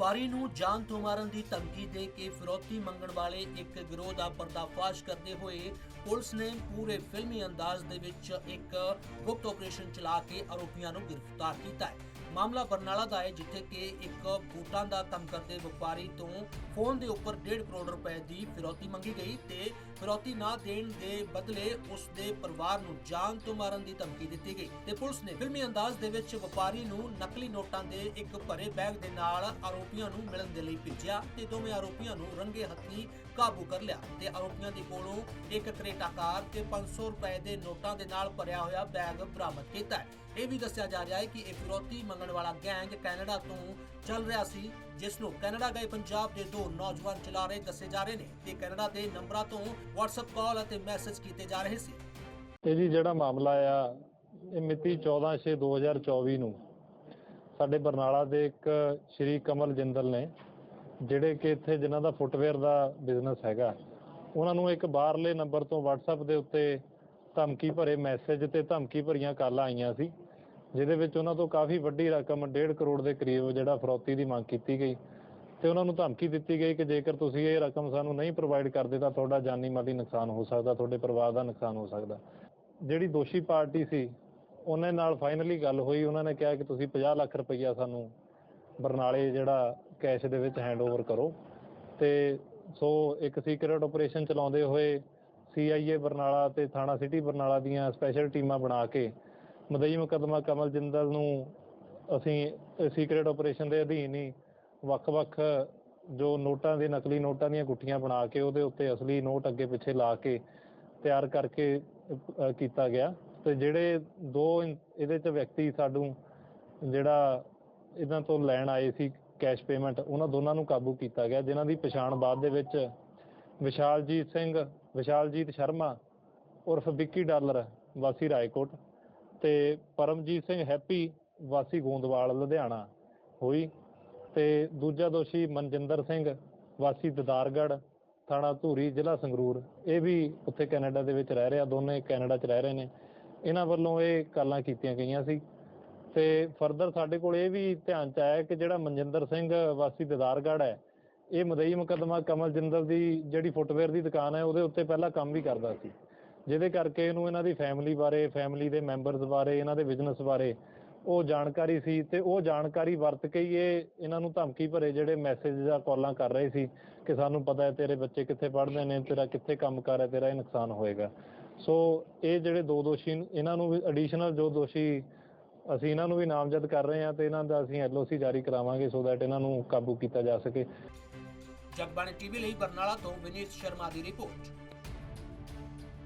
ਵਪਾਰੀ ਨੂੰ ਜਾਨ ਤੋਂ ਮਾਰਨ ਦੀ ਧਮਕੀ ਦੇ ਕੇ ਫਿਰੌਤੀ ਮੰਗਣ ਵਾਲੇ ਇੱਕ ਗਿਰੋਹ ਦਾ ਪਰਦਾਫਾਸ਼ ਕਰਦੇ ਹੋਏ ਪੁਲਿਸ ਨੇ ਪੂਰੇ ਫਿਲਮੀ ਅੰਦਾਜ਼ ਦੇ ਵਿੱਚ ਇੱਕ ਗੁਪਤ ਆਪਰੇਸ਼ਨ ਚਲਾ ਕੇ ਆਰੋਪੀਆਂ ਨੂੰ ਗ੍ਰਿਫਤਾਰ ਕੀਤਾ ਹੈ। ਮਾਮਲਾ ਬਰਨਾਲਾ ਦਾ ਹੈ, ਜਿੱਥੇ ਕਿ ਇੱਕ ਬੂਟਾਂ ਦਾ ਕੰਮ ਕਰਦੇ ਵਪਾਰੀ ਤੋਂ ਫੋਨ ਦੇ ਉੱਪਰ 1.5 ਕਰੋੜ ਰੁਪਏ ਦੀ ਫਿਰੌਤੀ ਮੰਗੀ ਗਈ ਤੇ ਫਿਰੌਤੀ ਨਾ ਦੇਣ ਦੇ ਬਦਲੇ ਉਸ ਦੇ ਪਰਿਵਾਰ ਨੂੰ ਜਾਨ ਤੋਂ ਮਾਰਨ ਦੀ ਧਮਕੀ ਦਿੱਤੀ ਗਈ ਤੇ ਪੁਲਿਸ ਨੇ ਫਿਲਮੀ ਅੰਦਾਜ਼ ਦੇ ਵਿੱਚ ਵਪਾਰੀ ਨੂੰ ਨਕਲੀ ਨੋਟਾਂ ਦੇ ਇੱਕ ਭਰੇ ਬੈਗ ਦੇ ਨਾਲ ਆਰੋਪੀਆਂ ਨੂੰ ਮਿਲਣ ਦੇ ਲਈ ਭੇਜਿਆ ਤੇ ਦੋਵੇਂ ਆਰੋਪੀਆਂ ਨੂੰ ਰੰਗੇ ਹੱਥੀਂ ਕਾਬੂ ਕਰ ਲਿਆ ਤੇ ਆਰੋਪੀਆਂ ਦੇ ਕੋਲੋਂ ਇੱਕ ਕਰੇਟਾ ਕਾਰ ਤੇ 500 ਰੁਪਏ ਦੇ ਨੋਟਾਂ ਦੇ ਨਾਲ ਭਰਿਆ ਹੋਇਆ ਬੈਗ ਬਰਾਮਦ ਕੀਤਾ ਇਹ ਵੀ ਦੱਸਿਆ ਜਾ ਰਿਹਾ ਹੈ ਕਿ ਇਹ ਫਿਰੌਤੀ ਮੰਗਣ ਵਾਲਾ ਗੈਂਗ ਕੈਨੇਡਾ ਤੋਂ ਚੱਲ ਰਿਹਾ ਸੀ, ਜਿਸ ਨੂੰ ਕੈਨੇਡਾ ਗਏ ਪੰਜਾਬ ਦੇ ਦੋ ਨੌਜਵਾਨ ਚਲਾ ਰਹੇ ਦੱਸੇ ਜਾ ਰਹੇ ਨੇ ਤੇ ਕੈਨੇਡਾ ਦੇ ਨੰਬਰਾਂ ਤੋਂ WhatsApp ਕਾਲ ਅਤੇ ਮੈਸੇਜ ਕੀਤੇ ਜਾ ਰਹੇ ਸੀ। ਇਹ ਜੀ ਜਿਹੜਾ ਮਾਮਲਾ ਆ, ਇਹ ਮਿਤੀ 14/6/2024 ਨੂੰ ਸਾਡੇ ਬਰਨਾਲਾ ਦੇ ਇੱਕ ਸ਼੍ਰੀ ਕਮਲ ਜਿੰਦਲ ਨੇ, ਜਿਹੜੇ ਕਿ ਇੱਥੇ ਜਿਨ੍ਹਾਂ ਦਾ ਫੁੱਟਵੇਅਰ ਦਾ ਬਿਜ਼ਨਸ ਹੈਗਾ, ਉਹਨਾਂ ਨੂੰ ਇੱਕ ਬਾਹਰਲੇ ਨੰਬਰ ਤੋਂ WhatsApp ਦੇ ਉੱਤੇ ਧਮਕੀ ਭਰੇ ਮੈਸੇਜ ਤੇ ਧਮਕੀ ਭਰੀਆਂ ਕਾਲਾਂ ਆਈਆਂ ਸੀ, ਜਿਹਦੇ ਵਿੱਚ ਉਹਨਾਂ ਤੋਂ ਕਾਫੀ ਵੱਡੀ ਰਕਮ 1.5 ਕਰੋੜ ਦੇ ਕਰੀਬ ਜਿਹੜਾ ਫਰੋਤੀ ਦੀ ਮੰਗ ਕੀਤੀ ਗਈ ਤੇ ਉਹਨਾਂ ਨੂੰ ਧਮਕੀ ਦਿੱਤੀ ਗਈ ਕਿ ਜੇਕਰ ਤੁਸੀਂ ਇਹ ਰਕਮ ਸਾਨੂੰ ਨਹੀਂ ਪ੍ਰੋਵਾਈਡ ਕਰਦੇ ਤਾਂ ਤੁਹਾਡਾ ਜਾਨੀ ਮਾਲੀ ਨੁਕਸਾਨ ਹੋ ਸਕਦਾ, ਤੁਹਾਡੇ ਪਰਿਵਾਰ ਦਾ ਨੁਕਸਾਨ ਹੋ ਸਕਦਾ। ਜਿਹੜੀ ਦੋਸ਼ੀ ਪਾਰਟੀ ਸੀ, ਉਹਨਾਂ ਨਾਲ ਫਾਈਨਲੀ ਗੱਲ ਹੋਈ, ਉਹਨਾਂ ਨੇ ਕਿਹਾ ਕਿ ਤੁਸੀਂ 50 ਲੱਖ ਰੁਪਈਆ ਸਾਨੂੰ ਬਰਨਾਲੇ ਜਿਹੜਾ ਕੈਸ਼ ਦੇ ਵਿੱਚ ਹੈਂਡਓਵਰ ਕਰੋ ਤੇ ਸੋ ਇੱਕ ਸੀਕ੍ਰੀਟ ਆਪਰੇਸ਼ਨ ਚਲਾਉਂਦੇ ਹੋਏ ਸੀਆਈਏ ਬਰਨਾਲਾ ਤੇ ਥਾਣਾ ਸਿਟੀ ਬਰਨਾਲਾ ਦੀਆਂ ਸਪੈਸ਼ਲ ਟੀਮਾਂ ਬਣਾ ਕੇ ਮਦਈ ਮੁਕੱਦਮਾ ਕਮਲ ਜਿੰਦਲ ਨੂੰ ਅਸੀਂ ਸੀਕ੍ਰੀਟ ਆਪਰੇਸ਼ਨ ਦੇ ਅਧੀਨ ਹੀ ਵੱਖ-ਵੱਖ ਜੋ ਨੋਟਾਂ ਦੇ ਨਕਲੀ ਨੋਟਾਂ ਦੀਆਂ ਗੁੱਠੀਆਂ ਬਣਾ ਕੇ ਉਹਦੇ ਉੱਤੇ ਅਸਲੀ ਨੋਟ ਅੱਗੇ ਪਿੱਛੇ ਲਾ ਕੇ ਤਿਆਰ ਕਰਕੇ ਕੀਤਾ ਗਿਆ। ਤੇ ਜਿਹੜੇ ਦੋ ਇਨ- ਇਹਦੇ ਚ ਵਿਅਕਤੀ ਸਾਨੂੰ ਜਿਹੜਾ ਇਹਨਾਂ ਤੋਂ ਲੈਣ ਆਏ ਸੀ ਕੈਸ਼ ਪੇਮੈਂਟ ਉਹਨਾਂ ਦੋਨਾਂ ਨੂੰ ਕਾਬੂ ਕੀਤਾ ਗਿਆ, ਜਿਨ੍ਹਾਂ ਦੀ ਪਛਾਣ ਬਾਅਦ ਦੇ ਵਿੱਚ ਵਿਸ਼ਾਲਜੀਤ ਸਿੰਘ, ਵਿਸ਼ਾਲਜੀਤ ਸ਼ਰਮਾ, ਉਰਫ ਵਿੱਕੀ ਡਾਲਰ, ਵਾਸੀ ਰਾਏਕੋਟ ਤੇ ਪਰਮਜੀਤ ਸਿੰਘ ਹੈਪੀ, ਵਾਸੀ ਗੋਂਦਵਾਲ, ਲੁਧਿਆਣਾ ਹੋਈ ਤੇ ਦੂਜਾ ਦੋਸ਼ੀ ਮਨਜਿੰਦਰ ਸਿੰਘ, ਵਾਸੀ ਦਦਾਰਗੜ੍ਹ ਥਾਣਾ ਧੂਰੀ, ਜ਼ਿਲ੍ਹਾ ਸੰਗਰੂਰ। ਇਹ ਵੀ ਉੱਥੇ ਕੈਨੇਡਾ ਦੇ ਵਿੱਚ ਰਹਿ ਰਿਹਾ, ਦੋਨੇ ਕੈਨੇਡਾ 'ਚ ਰਹਿ ਰਹੇ ਨੇ। ਇਹਨਾਂ ਵੱਲੋਂ ਇਹ ਕਾਲਾਂ ਕੀਤੀਆਂ ਗਈਆਂ ਸੀ। ਤੇ ਫਰਦਰ ਸਾਡੇ ਕੋਲ ਇਹ ਵੀ ਧਿਆਨ 'ਚ ਆਇਆ ਕਿ ਜਿਹੜਾ ਮਨਜਿੰਦਰ ਸਿੰਘ, ਵਾਸੀ ਦਦਾਰਗੜ੍ਹ ਹੈ ਇਹ ਮਦਈ ਮੁਕੱਦਮਾ ਕਮਲ ਜਿੰਦਲ ਦੀ ਜਿਹੜੀ ਫੁੱਟਵੇਅਰ ਦੀ ਦੁਕਾਨ ਹੈ, ਉਹਦੇ ਉੱਤੇ ਪਹਿਲਾਂ ਕੰਮ ਵੀ ਕਰਦਾ ਸੀ। ਜਿਹਦੇ ਕਰਕੇ ਇਹਨੂੰ ਇਹਨਾਂ ਦੀ ਫੈਮਿਲੀ ਬਾਰੇ ਫੈਮਿਲੀ ਦੇ ਮੈਂਬਰਸ ਬਾਰੇ, ਇਹਨਾਂ ਦੇ ਬਿਜ਼ਨਸ ਬਾਰੇ ਉਹ ਜਾਣਕਾਰੀ ਸੀ ਤੇ ਉਹ ਜਾਣਕਾਰੀ ਵਰਤ ਕੇ ਹੀ ਇਹ ਇਹਨਾਂ ਨੂੰ ਧਮਕੀ ਭਰੇ ਜਿਹੜੇ ਮੈਸੇਜ ਜਾਂ ਕਾਲਾਂ ਕਰ ਰਹੇ ਸੀ ਕਿ ਸਾਨੂੰ ਪਤਾ ਹੈ ਤੇਰੇ ਬੱਚੇ ਕਿੱਥੇ ਪੜ੍ਹਦੇ ਨੇ, ਤੇਰਾ ਕਿੱਥੇ ਕੰਮ ਕਰ ਹੈ ਤੇਰਾ ਇਹ ਨੁਕਸਾਨ ਹੋਏਗਾ। ਸੋ ਇਹ ਜਿਹੜੇ ਦੋ ਦੋਸ਼ੀ ਇਹਨਾਂ ਨੂੰ ਵੀ ਐਡੀਸ਼ਨਲ ਜੋ ਦੋਸ਼ੀ ਅਸੀਂ ਇਹਨਾਂ ਨੂੰ ਵੀ ਨਾਮਜ਼ਦ ਕਰ ਰਹੇ ਹਾਂ ਤੇ ਇਹਨਾਂ ਦਾ ਅਸੀਂ ਐਲਓਸੀ ਜਾਰੀ ਕਰਾਵਾਂਗੇ ਸੋ ਦੈਟ ਇਹਨਾਂ ਨੂੰ ਕਾਬੂ ਕੀਤਾ ਜਾ ਸਕੇ। ਜਗਬਾਣੀ ਟੀਵੀ ਲਈ ਬਰਨਾਲਾ ਤੋਂ ਵਿਨੀਤ ਸ਼ਰਮਾ ਦੀ ਰਿਪੋਰਟ।